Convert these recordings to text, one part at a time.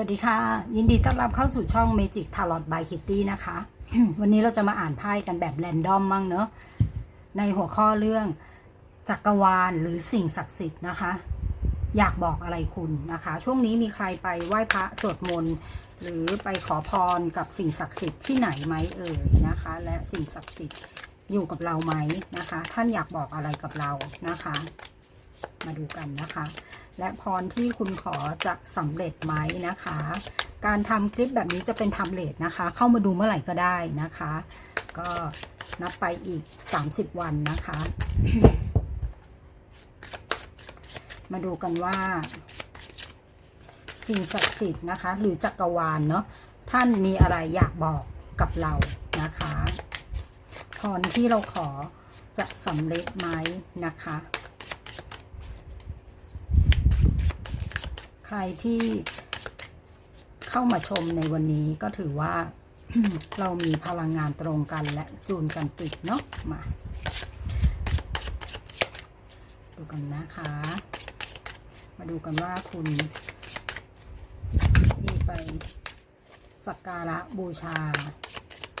สวัสดีค่ะ ยินดีต้อนรับเข้าสู่ช่อง Magic Tarot by Kitty นะคะ วันนี้เราจะมาอ่านไพ่กันแบบแรนดอมมั่งเนอะในหัวข้อเรื่องจักรวาลหรือสิ่งศักดิ์สิทธิ์นะคะ อยากบอกอะไรคุณนะคะ ช่วงนี้มีใครไปไหว้พระสวดมนต์หรือไปขอพรกับสิ่งศักดิ์สิทธิ์ที่ไหนไหมเอ่ยนะคะ และสิ่งศักดิ์สิทธิ์อยู่กับเราไหมนะคะ ท่านอยากบอกอะไรกับเรานะคะ มาดูกันนะคะ และพรที่คุณขอจะสำเร็จไหมนะคะ การทำคลิปแบบนี้จะเป็นทำเลทนะคะ เข้ามาดูเมื่อไหร่ก็ได้นะคะ ก็นับไปอีก 30 วันนะคะ มาดูกันว่า สิ่งศักดิ์สิทธิ์นะคะ หรือจักรวาลเนาะท่านมีอะไรอยากบอกกับเรานะคะพรที่เราขอจะสำเร็จไหมนะคะ ใครที่เข้ามาชมในวันนี้ก็ถือว่าเรามีพลังงานตรงกันและจูนกันติดเนาะมาดูกันนะคะ มาดูกันว่าคุณนี่ไปสักการะบูชา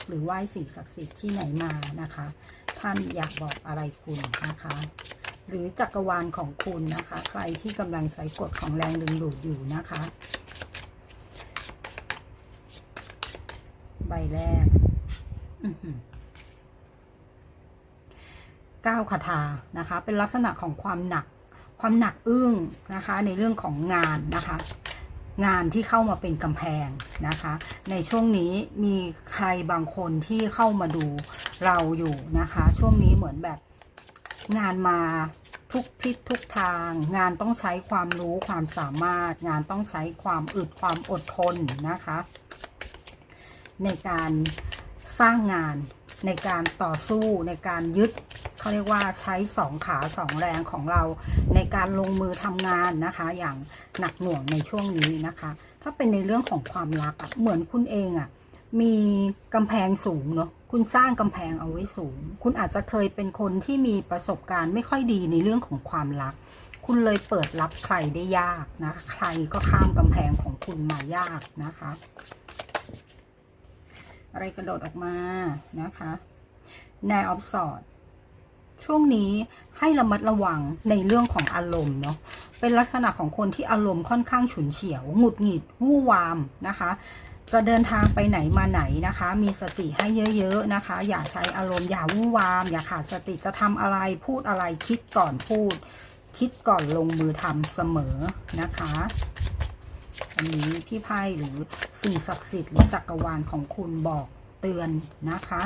หรือไหว้สิ่งศักดิ์สิทธิ์ที่ไหนมานะคะ ท่านอยากบอกอะไรคุณนะคะ หรือจักรวาลของคุณนะคะ ใครที่กำลังใช้กฎของแรงดึงดูดอยู่นะคะ ใบแรกเก้าคาถานะคะ เป็นลักษณะของความหนัก ความหนักอึ้งนะคะ ในเรื่องของงานนะคะ งานที่เข้ามาเป็นกำแพงนะคะ ในช่วงนี้มีใครบางคนที่เข้ามาดูเราอยู่นะคะ ช่วงนี้เหมือนแบบ งานมาทุกทิศทุกทาง งานต้องใช้ความรู้ความสามารถ งานต้องใช้ความอึดความอดทนนะคะ ในการสร้างงานในการต่อสู้ในการยึดเขาเรียกว่าใช้สองขาสองแรงของเรา ในการลงมือทำงานนะคะ อย่างหนักหน่วงในช่วงนี้นะคะ ถ้าเป็นในเรื่องของความรักเหมือนคุณเองอะมีกำแพงสูงเนาะ คุณสร้างกำแพงเอาไว้สูง คุณอาจจะเคยเป็นคนที่มีประสบการณ์ไม่ค่อยดีในเรื่องของความรัก คุณเลยเปิดรับใครได้ยากนะ ใครก็ข้ามกำแพงของคุณมายากนะคะ อะไรกระโดดออกมานะคะนายออฟสอดช่วงนี้ให้ระมัดระวังในเรื่องของอารมณ์เนาะ เป็นลักษณะของคนที่อารมณ์ค่อนข้างฉุนเฉียว หงุดหงิด วู่วามนะคะ จะเดินทางไปไหนมาไหนนะคะ มีสติให้เยอะๆนะคะ อย่าใช้อารมณ์อย่าวู่นวาม อย่าขาดสติจะทำอะไรพูดอะไรคิดก่อนพูด คิดก่อนลงมือทำเสมอนะคะอันนี้พี่ไพ่หรือสิ่งศักดิ์สิทธิ์หรือจักรวาลของคุณบอกเตือนนะคะ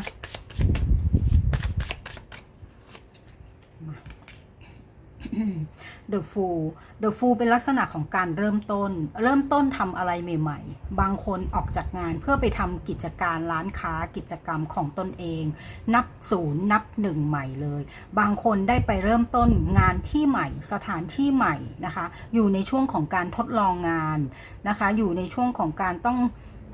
The Fool The Fool เป็นลักษณะของการเริ่มต้น เริ่มต้นทำอะไรใหม่ ๆ บางคนออกจากงานเพื่อไปทำกิจการร้านค้ากิจกรรมของตนเอง นับศูนย์นับหนึ่งใหม่เลย บางคนได้ไปเริ่มต้นงานที่ใหม่ สถานที่ใหม่นะคะ อยู่ในช่วงของการทดลองงานนะคะ อยู่ในช่วงของการต้อง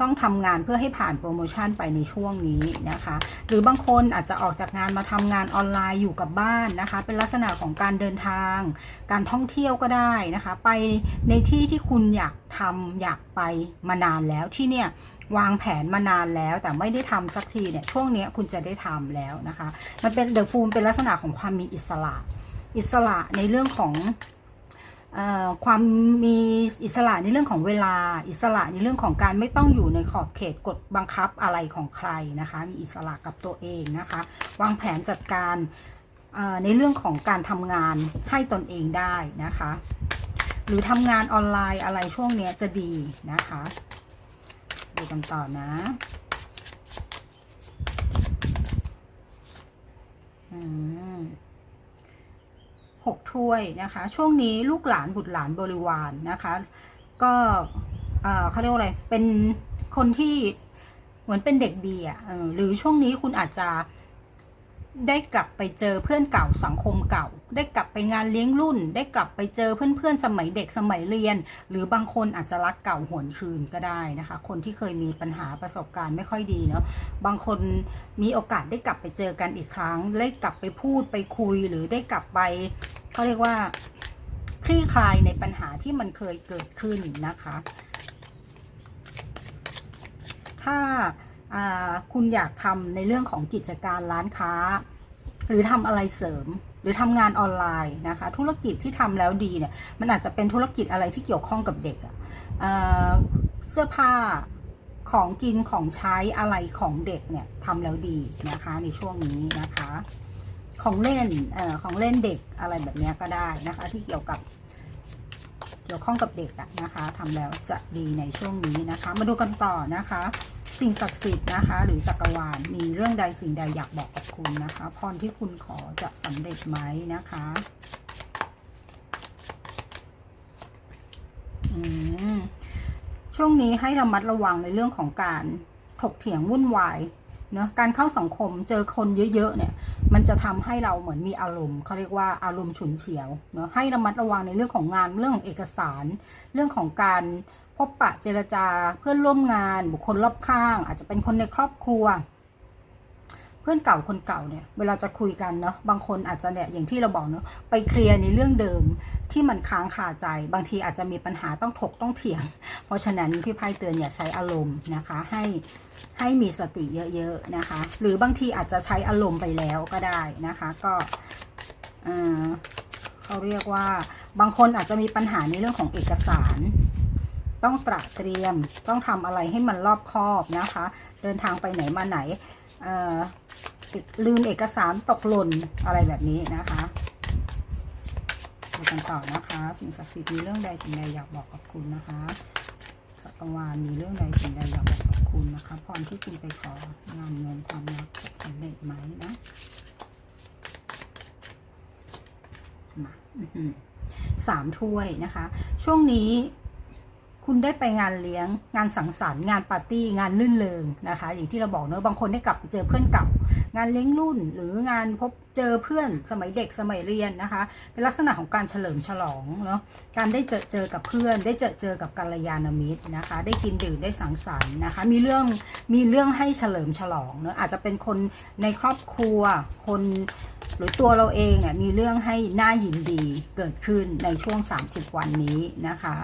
ต้องทำงานเพื่อให้ผ่านโปรโมชั่นไปในช่วงนี้นะคะ หรือบางคนอาจจะออกจากงานมาทำงานออนไลน์อยู่กับบ้านนะคะ เป็นลักษณะของการเดินทาง การท่องเที่ยวก็ได้นะคะ ไปในที่ที่คุณอยากทำอยากไปมานานแล้วที่เนี่ยวางแผนมานานแล้วแต่ไม่ได้ทำสักทีเนี่ยช่วงนี้คุณจะได้ทำแล้วนะคะ มันเป็นเดอะฟูลเป็นลักษณะของความมีอิสระ อิสระในเรื่องของ ความมีอิสระในเรื่องของเวลา อิสระในเรื่องของการไม่ต้องอยู่ในขอบเขตกฎบังคับอะไรของใครนะคะ มีอิสระกับตัวเองนะคะ วางแผนจัดการในเรื่องของการทำงานให้ตนเองได้นะคะ หรือทำงานออนไลน์อะไรช่วงนี้จะดีนะคะ ดูกันต่อนะอืม 6 ถ้วยนะคะ ช่วงนี้ลูกหลานบุตรหลานบริวารนนะคะ ก็เออเขาเรียกว่าอะไรเป็นคนที่เหมือนเป็นเด็กดีอะ่ะหรือช่วงนี้คุณอาจจะได้กลับไปเจอเพื่อนเก่าสังคมเก่า ได้กลับไปงานเลี้ยงรุ่น ได้กลับไปเจอเพื่อนๆ สมัยเด็กสมัยเรียน หรือบางคนอาจจะรักเก่าหวนคืนก็ได้นะคะ คนที่เคยมีปัญหาประสบการณ์ไม่ค่อยดีเนาะบางคนมีโอกาสได้กลับไปเจอกันอีกครั้ง ได้กลับไปพูดไปคุยหรือได้กลับไปเขาเรียกว่าคลี่คลายในปัญหาที่มันเคยเกิดขึ้นนะคะ ถ้าอ่าคุณอยากทำในเรื่องของกิจการร้านค้า หรือทำอะไรเสริม หรือทำงานออนไลน์นะคะ ธุรกิจที่ทำแล้วดีเนี่ย มันอาจจะเป็นธุรกิจอะไรที่เกี่ยวข้องกับเด็กอะเออเสื้อผ้าของกินของใช้อะไรของเด็กเนี่ยทำแล้วดีนะคะในช่วงนี้นะคะ ของเล่นออของเล่นเด็กอะไรแบบนี้ก็ได้นะคะ ที่เกี่ยวกับเกี่ยวข้องกับเด็กอะนะคะทำแล้วจะดีในช่วงนี้นะคะ มาดูกันต่อนะคะ สิ่งศักดิ์สิทธิ์นะคะ หรือจักรวาลมีเรื่องใดสิ่งใดอยากบอกกับคุณนะคะ พรที่คุณขอจะสำเร็จไหมนะคะอืมช่วงนี้ให้ระมัดระวังในเรื่องของการถกเถียงวุ่นวายเนาะการเข้าสังคมเจอคนเยอะๆเนี่ย มันจะทำให้เราเหมือนมีอารมณ์เขาเรียกว่าอารมณ์ฉุนเฉียวเนาะให้ระมัดระวังในเรื่องของงานเรื่องของเอกสาร เรื่องของการ พบปะเจรจาเพื่อนร่วมงานบุคคลรอบข้าง อาจจะเป็นคนในครอบครัว เพื่อนเก่าคนเก่าเนี่ย เวลาจะคุยกันเนาะบางคนอาจจะเนี่ยอย่างที่เราบอกเนาะไปเคลียร์ในเรื่องเดิมที่มันค้างคาใจ บางทีอาจจะมีปัญหาต้องถกต้องเถียง เพราะฉะนั้นพี่ไพ่เตือนอย่าใช้อารมณ์นะคะ ให้ให้มีสติเยอะๆนะคะ หรือบางทีอาจจะใช้อารมณ์ไปแล้วก็ได้นะคะ ก็เอ่อเขาเรียกว่าบางคนอาจจะมีปัญหาในเรื่องของเอกสาร ต้องตระเตรียมต้องทำอะไรให้มันรอบคอบนะคะ เดินทางไปไหนมาไหนลืมเอกสารตกหล่นอะไรแบบนี้นะคะดูกันต่อนะคะ สิ่งศักดิ์สิทธิ์มีเรื่องใดสิ่งใดอยากบอกกับคุณนะคะจักรวาลมีเรื่องใดสิ่งใดอยากบอกกับคุณนะคะพรที่คุณไปของานเงินความรักสำเร็จไหมนะมาสามถ้วยนะคะ ช่วงนี้ คุณได้ไปงานเลี้ยง งานสังสรรค์งานปาร์ตี้งานลื่นเริงนะคะ อย่างที่เราบอกเนอะบางคนได้กลับไปเจอเพื่อนเก่า งานเลี้ยงรุ่น หรืองานพบเจอเพื่อนสมัยเด็กสมัยเรียนนะคะ เป็นลักษณะของการเฉลิมฉลองเนาะการได้เจอเจอกับเพื่อน ได้เจอเจอกับกัลยาณมิตรนะคะ ได้กินดื่มได้สังสรรค์นะคะ มีเรื่องมีเรื่องให้เฉลิมฉลองเนาะอาจจะเป็นคนในครอบครัวคนหรือตัวเราเองอะมีเรื่องให้น่ายินดีเกิดขึ้นในช่วง 30 วันนี้นะคะ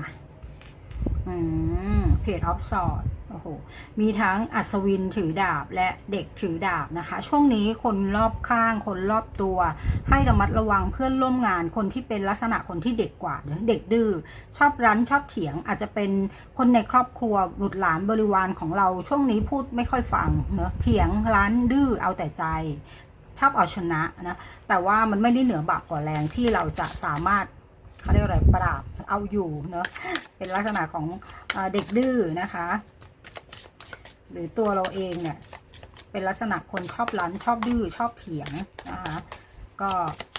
มาอืมเพจออฟสอร์ดโอ้โห มีทั้งอัศวินถือดาบและเด็กถือดาบนะคะ ช่วงนี้คนรอบข้างคนรอบตัว ให้ระมัดระวังเพื่อนร่วมงานคนที่เป็นลักษณะคนที่เด็กกว่าเด็กดื้อชอบรั้นชอบเถียง อาจจะเป็นคนในครอบครัวบุตรหลานบริวารของเราช่วงนี้พูดไม่ค่อยฟังเนอะเถียงรั้นดื้อเอาแต่ใจชอบเอาชนะนะ แต่ว่ามันไม่ได้เหนือบากกว่าแรงที่เราจะสามารถ เขาเรียกอะไรปราบเอาอยู่เนอะเป็นลักษณะของเอเด็กดื้อนะคะ หรือตัวเราเองเนี่ยเป็นลักษณะคนชอบรั้นชอบดื้อชอบเถียงนะคะก็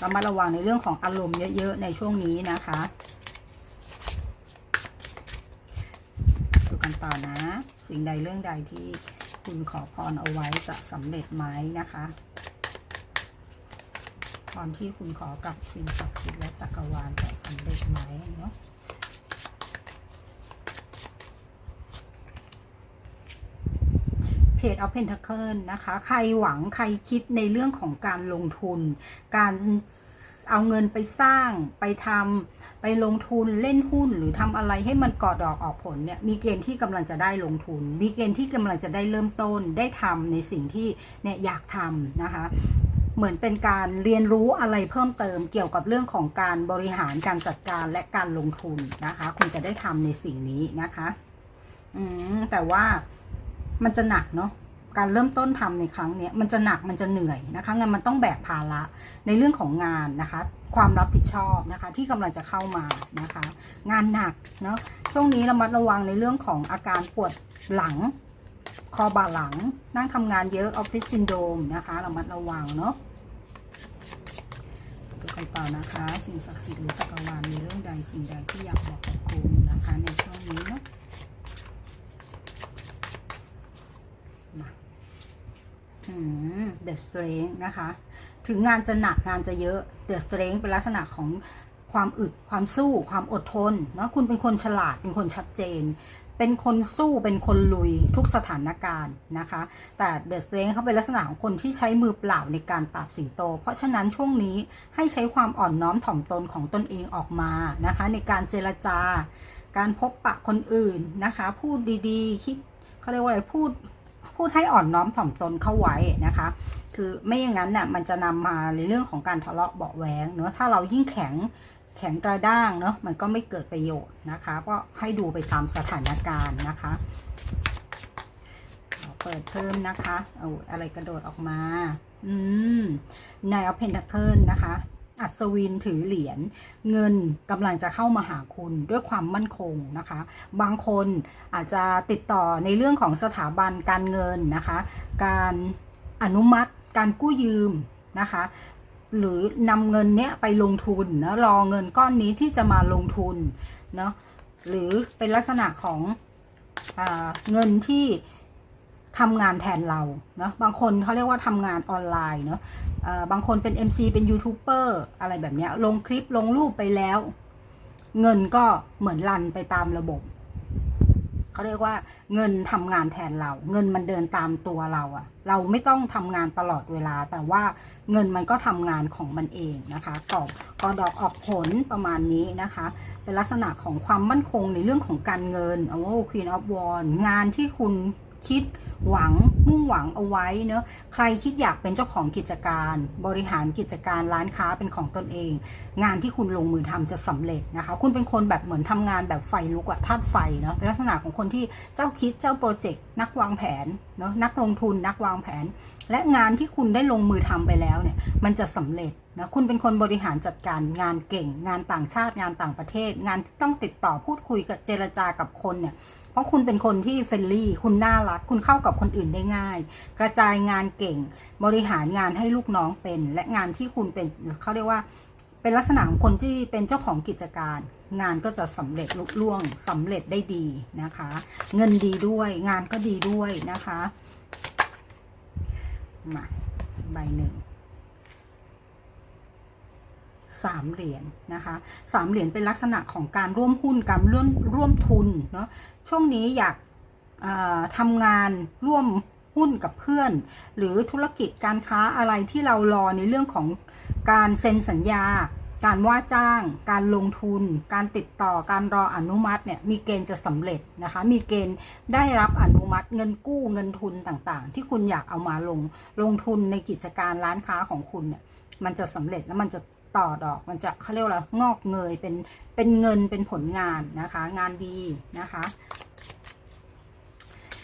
ระมัดระวังในเรื่องของอารมณ์เยอะๆในช่วงนี้นะคะดูกันต่อนะ สิ่งใดเรื่องใดที่คุณขอพรเอาไว้จะสำเร็จไหมนะคะ รที่คุณขอกับสิ่งศักดิ์สิทธิ์และจักรวาลจะสำเร็จไหมเนาะเพจ of Pentacle นะคะ ใครหวังใครคิดในเรื่องของการลงทุน การเอาเงินไปสร้างไปทำไปลงทุนเล่นหุ้นหรือทำอะไรให้มันก่อดอกออกผลเนี่ยมีเกณฑ์ที่กำลังจะได้ลงทุน มีเกณฑ์ที่กำลังจะได้เริ่มต้นได้ทำในสิ่งที่เนี่ยอยากทำนะคะ เหมือนเป็นการเรียนรู้อะไรเพิ่มเติมเกี่ยวกับเรื่องของการบริหารการจัดการและการลงทุนนะคะ คุณจะได้ทำในสิ่งนี้นะคะ อืมแต่ว่ามันจะหนักเนาะการเริ่มต้นทำในครั้งนี้มันจะหนักมันจะเหนื่อยนะคะงานมันต้องแบกภาระในเรื่องของงานนะคะ ความรับผิดชอบนะคะ ที่กำลังจะเข้ามานะคะ งานหนักเนาะช่วงนี้ระมัดระวังในเรื่องของอาการปวดหลัง คอบ่าหลังนั่งทำงานเยอะออฟฟิศซินโดมนะคะระมัดระวังเนาะดูกันต่อนะคะ สิ่งศักดิ์สิทธิ์หรือจักรวาลมีเรื่องใดสิ่งใดที่อยากบอกกับคุณนะคะในช่วงนี้เนาะมาอืม The Strength นะคะ ถึงงานจะหนักงานจะเยอะ The Strength เป็นลักษณะของความอึดความสู้ความอดทนเนาะคุณเป็นคนฉลาดเป็นคนชัดเจน เป็นคนสู้เป็นคนลุยทุกสถานการณ์นะคะ แต่เดอะเซงเขาเป็นลักษณะของคนที่ใช้มือเปล่าในการปราบสิงโต เพราะฉะนั้นช่วงนี้ให้ใช้ความอ่อนน้อมถ่อมตนของตนเองออกมานะคะ ในการเจรจาการพบปะคนอื่นนะคะ พูดดีๆ คิดเขาเรียกว่าอะไรพูดพูดให้อ่อนน้อมถ่อมตนเข้าไว้นะคะ คือไม่อย่างนั้นน่ะมันจะนำมาในเรื่องของการทะเลาะเบาะแว้งเนาะถ้าเรายิ่งแข็ง แข็งกระด้างเนาะมันก็ไม่เกิดประโยชน์นะคะก็ให้ดูไปตามสถานการณ์นะคะเปิดเพิ่มนะคะเอาอะไรกระโดดออกมา อืมนายเอาเพนทาเคิลนะคะ อัศวินถือเหรียญเงินกำลังจะเข้ามาหาคุณด้วยความมั่นคงนะคะ บางคนอาจจะติดต่อในเรื่องของสถาบันการเงินนะคะ การอนุมัติการกู้ยืมนะคะ หรือนำเงินเนี้ยไปลงทุนนะรอเงินก้อนนี้ที่จะมาลงทุนเนาะหรือเป็นลักษณะของอเงินที่ทำงานแทนเราเนาะบางคนเขาเรียกว่าทำงานออนไลน์เนาะบางคนเป็น MC เป็นยูทูบเบอร์อะไรแบบเนี้ยลงคลิปลงรูปไปแล้ว เงินก็เหมือนรันไปตามระบบ เขาเรียกว่าเงินทำงานแทนเรา เงินมันเดินตามตัวเราอะเราไม่ต้องทำงานตลอดเวลา แต่ว่าเงินมันก็ทำงานของมันเองนะคะกอบกอดอกออกผลประมาณนี้นะคะ เป็นลักษณะของความมั่นคงในเรื่องของการเงินโอ้ควีนออฟวอนงานที่คุณ คิดหวังมุ่งหวังเอาไว้เนอะใครคิดอยากเป็นเจ้าของกิจการ บริหารกิจการร้านค้าเป็นของตนเอง งานที่คุณลงมือทำจะสำเร็จนะคะ คุณเป็นคนแบบเหมือนทำงานแบบไฟลุกอะธาตุไฟเนาะเป็นลักษณะของคนที่เจ้าคิดเจ้าโปรเจกต์นักวางแผนเนาะนักลงทุนนักวางแผน และงานที่คุณได้ลงมือทำไปแล้วเนี่ยมันจะสำเร็จนะคุณเป็นคนบริหารจัดการงานเก่ง งานต่างชาติงานต่างประเทศ งานที่ต้องติดต่อพูดคุยกับเจรจากับคนเนี่ย เพราะคุณเป็นคนที่เฟรนลี่ คุณน่ารัก คุณเข้ากับคนอื่นได้ง่าย กระจายงานเก่ง บริหารงานให้ลูกน้องเป็น และงานที่คุณเป็นเขาเรียกว่า เป็นลักษณะของคนที่เป็นเจ้าของกิจการ งานก็จะสำเร็จลุล่วงสำเร็จได้ดีนะคะ เงินดีด้วย งานก็ดีด้วยนะคะ มาใบหนึ่ง สามเหรียญนะคะสามเหรียญเป็นลักษณะของการร่วมหุ้นการร่วมร่วมทุนเนาะช่วงนี้อยากทำงานร่วมหุ้นกับเพื่อน หรือธุรกิจการค้าอะไรที่เรารอในเรื่องของการเซ็นสัญญา การว่าจ้าง การลงทุน การติดต่อการรออนุมัติเนี่ยมีเกณฑ์จะสำเร็จนะคะ มีเกณฑ์ได้รับอนุมัติเงินกู้เงินทุนต่างๆ ที่คุณอยากเอามาลงลงทุนในกิจการร้านค้าของคุณเนี่ยมันจะสำเร็จแล้วมันจะ ต่อดอกมันจะเขาเรียกว่างอกเงยเป็นเป็นเงินเป็นผลงานนะคะ งานดีนะคะ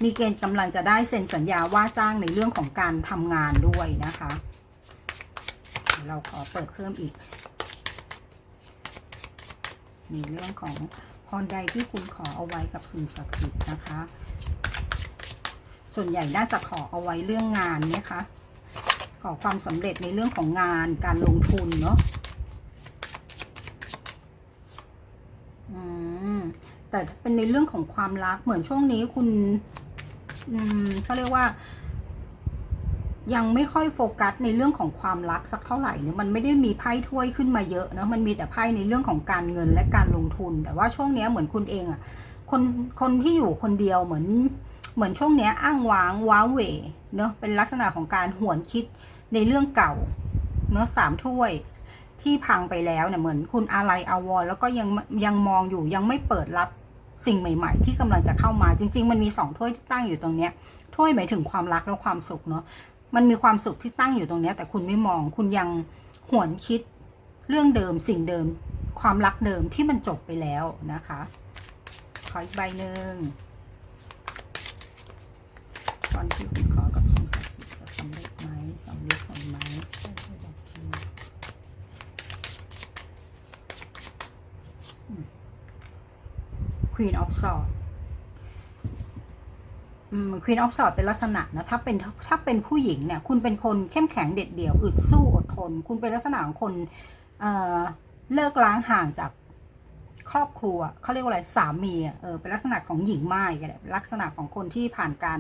มีเกณฑ์กำลังจะได้เซ็นสัญญาว่าจ้างในเรื่องของการทำงานด้วยนะคะ เราขอเปิดเพิ่มอีก มีเรื่องของพรใดที่คุณขอเอาไว้กับสิ่งศักดิ์สิทธิ์นะคะ ส่วนใหญ่น่าจะขอเอาไว้เรื่องงานนี่ยคะขอความสำเร็จในเรื่องของงานการลงทุนเนาะ อืม แต่ถ้าเป็นในเรื่องของความรักเหมือนช่วงนี้คุณอืมเขาเรียกว่า ยังไม่ค่อยโฟกัสในเรื่องของความรักสักเท่าไหร่เนี่ยมันไม่ได้มีไพ่ถ้วยขึ้นมาเยอะนะมันมีแต่ไพ่ในเรื่องของการเงินและการลงทุน แต่ว่าช่วงนี้เหมือนคุณเองอะคนคนที่อยู่คนเดียวเหมือนเหมือนช่วงนี้อ้างว้างว้าเหวเนาะเป็นลักษณะของการหวนคิดในเรื่องเก่าเนาะสามถ้วย ที่พังไปแล้วเนี่ยเหมือนคุณอะไรอาวรแล้วก็ยังยังมองอยู่ยังไม่เปิดรับสิ่งใหม่ ๆ ที่กำลังจะเข้ามาจริง ๆ มันมีสองถ้วยที่ตั้งอยู่ตรงเนี้ยถ้วยหมายถึงความรักและความสุขเนาะมันมีความสุขที่ตั้งอยู่ตรงเนี้ยแต่คุณไม่มองคุณยังหวนคิดเรื่องเดิมสิ่งเดิม ความรักเดิมที่มันจบไปแล้วนะคะ ขออีกใบหนึ่งตอนที่คุณขอกับสิ่งศักดิ์สิทธิ์จะสำเร็จไหมสำเร็จผลไหม ได้ช่วยบอกที Queen of Swords อืม Queen of Swords เป็นลักษณะนะถ้าเป็นถ้าเป็นผู้หญิงเนี่ยคุณเป็นคนเข้มแข็งเด็ดเดี่ยวอึดสู้อดทน คุณเป็นลักษณะของคนเเลิกล้างห่างจาก ครอบครัวเขาเรียกว่าอะไรสามีเออเป็นลักษณะของหญิงไม้ก็ได้ลักษณะของคนที่ผ่านการ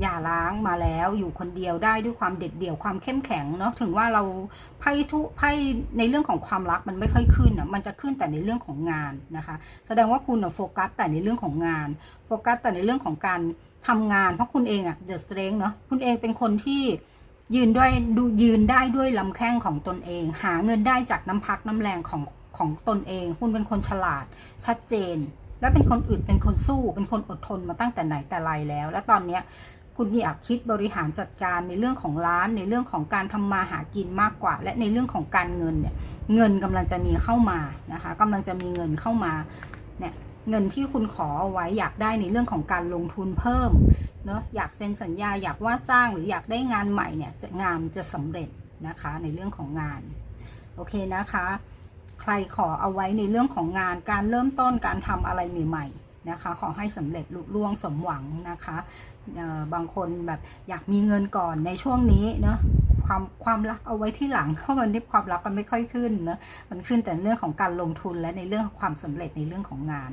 หย่าร้างมาแล้วอยู่คนเดียวได้ด้วยความเด็ดเดี่ยวความเข้มแข็งเนาะถึงว่าเราไพ่ทุไพ่ในเรื่องของความรักมันไม่ค่อยขึ้นอะมันจะขึ้นแต่ในเรื่องของงานนะคะ แสดงว่าคุณอะโฟกัสแต่ในเรื่องของงาน โฟกัสแต่ในเรื่องของการทำงาน เพราะคุณเองอะเดอะสเตรงเนาะคุณเองเป็นคนที่ยืนด้วยดูยืนได้ด้วยลำแข้งของตนเอง หาเงินได้จากน้ำพักน้ำแรงของ ของตนเอง คุณเป็นคนฉลาด ชัดเจน และเป็นคนอึดเป็นคนสู้ เป็นคนอดทนมาตั้งแต่ไหนแต่ไรแล้ว และตอนเนี้ยคุณอยากคิดบริหารจัดการในเรื่องของร้าน ในเรื่องของการทำมาหากินมากกว่า และในเรื่องของการเงินเนี่ย เงินกำลังจะมีเข้ามานะคะกำลังจะมีเงินเข้ามาเนี่ยเงินที่คุณขอเอาไว้อยากได้ในเรื่องของการลงทุนเพิ่มเนาะอยากเซ็นสัญญาอยากว่าจ้างหรืออยากได้งานใหม่เนี่ยจะงานจะสำเร็จนะคะในเรื่องของงาน โอเคนะคะ ใครขอเอาไว้ในเรื่องของงานการเริ่มต้นการทำอะไรใหม่ๆนะคะ ขอให้สำเร็จลุล่วงสมหวังนะคะบางคนแบบอยากมีเงินก่อนในช่วงนี้เนาะความความรักเอาไว้ที่หลังเพราะมันที่ความรักมันไม่ค่อยขึ้นเนอะมันขึ้นแต่เรื่องของการลงทุนและในเรื่องของความสำเร็จในเรื่องของงาน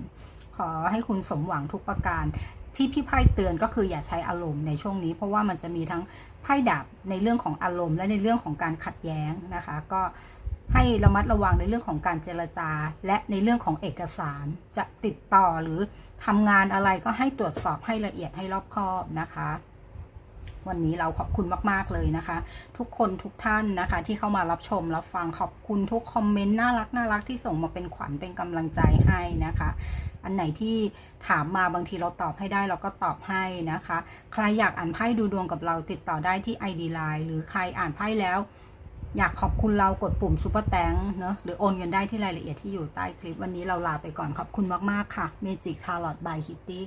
ขอให้คุณสมหวังทุกประการ ที่พี่ไพ่เตือนก็คืออย่าใช้อารมณ์ในช่วงนี้ เพราะว่ามันจะมีทั้งไพ่ดับในเรื่องของอารมณ์ และในเรื่องของการขัดแย้งนะคะ ก็ ให้ระมัดระวังในเรื่องของการเจรจา และในเรื่องของเอกสารจะติดต่อหรือทำงานอะไรก็ให้ตรวจสอบให้ละเอียดให้รอบคอบนะคะ วันนี้เราขอบคุณมาก ๆ เลยนะคะ ทุกคนทุกท่านนะคะ ที่เข้ามารับชมรับฟังขอบคุณทุกคอมเมนต์น่ารักน่ารักที่ส่งมาเป็นขวัญเป็นกำลังใจให้นะคะ อันไหนที่ถามมาบางทีเราตอบให้ได้เราก็ตอบให้นะคะ ใครอยากอ่านไพ่ดูดวงกับเราติดต่อได้ที่ ID Line หรือใครอ่านไพ่แล้ว อยากขอบคุณเรากดปุ่มซุปเปอร์แตงเนอะหรือโอนเงินได้ที่รายละเอียดที่อยู่ใต้คลิปวันนี้เราลาไปก่อนขอบคุณมาก ๆ ค่ะเมจิกคาร์ลอตบายคิตตี้